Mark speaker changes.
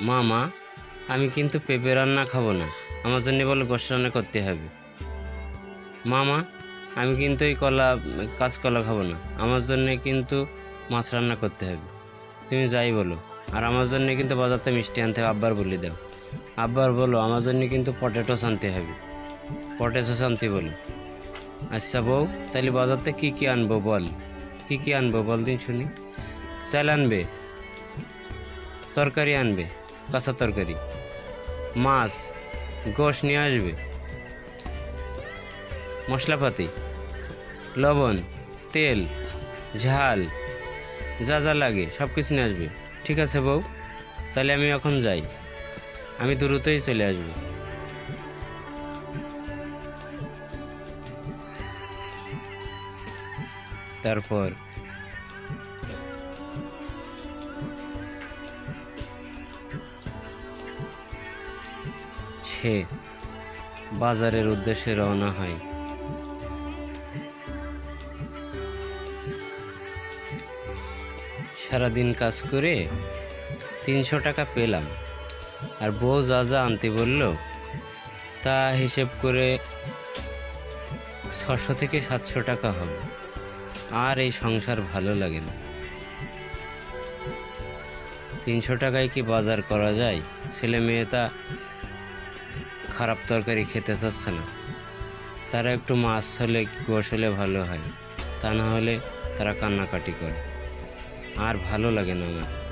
Speaker 1: মা মা আমি কিন্তু পেঁপে রান্না খাব না। আমার জন্য বলে গোশ রান্না করতে হবে। মা মা আমি কিন্তু এই কলা, কাঁচকলা খাব না। আমার জন্য কিন্তু মাছ রান্না করতে হবে। তুমি যাই বলো। আর আমার জন্য কিন্তু বাজারতে মিষ্টি আনতে হবে, আব্বার বলে দাও। আব্বার বলো, আমার জন্য কিন্তু পটেটোস আনতে হবে। পটেটোস আনতে বলো। আচ্ছা বউ, তাহলে বাজারতে কী কী আনব বল? কী কী আনব বল দিন শুনি। চাল আনবে, তরকারি আনবে। কাঁচা তরকারি। মাছ, গোশ নিয়ে আসবে। মশলাপাতি, লবণ, তেল, ঝাল, যা যা লাগে সব কিছু নিয়ে আসবে। ঠিক আছে বউ, তাহলে আমি এখন যাই। আমি দ্রুতই চলে আসব। তারপর সে বাজারের উদ্দেশ্যে রওনা হয়। সারাদিন কাজ করে তিনশো টাকা পেলাম, আর বউ যা যা আনতে বলল, তা হিসেব করে ছশো থেকে সাতশো টাকা হবে। আর এই সংসার ভালো লাগে না। তিনশো টাকায় কি বাজার করা যায়? ছেলে মেয়ে তা খারাপ তরকারি খেতে চাচ্ছে না। তারা একটু মাছ হলে গোস হলে ভালো হয়। তা না হলে তারা কান্নাকাটি করে। আর ভালো লাগে না আমার।